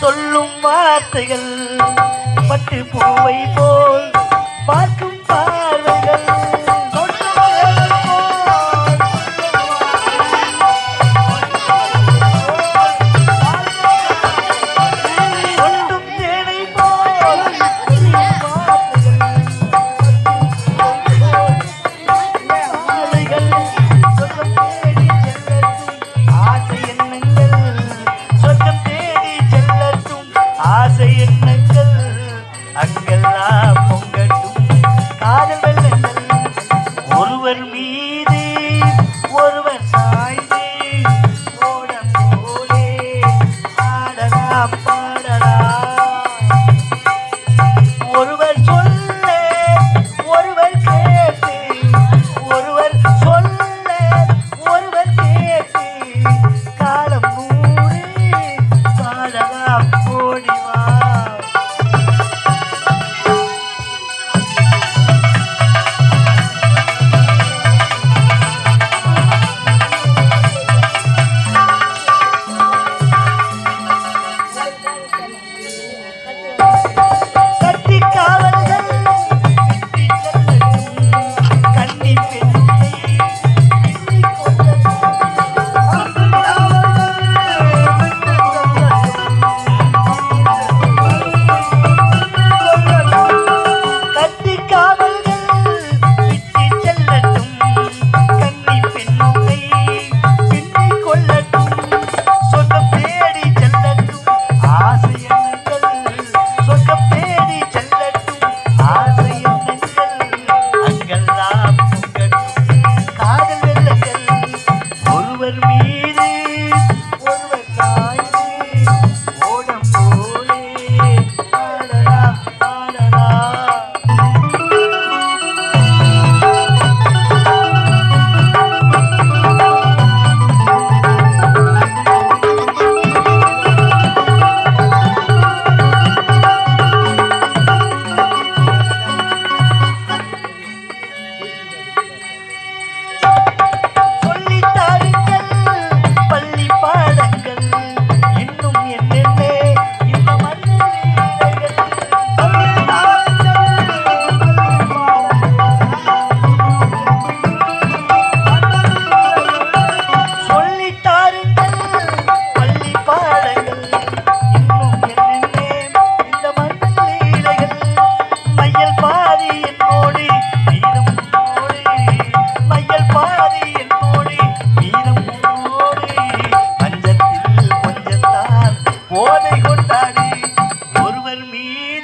சொல்லும் வார்த்தைகள் பட்டு பூவை போல் அவர் மீது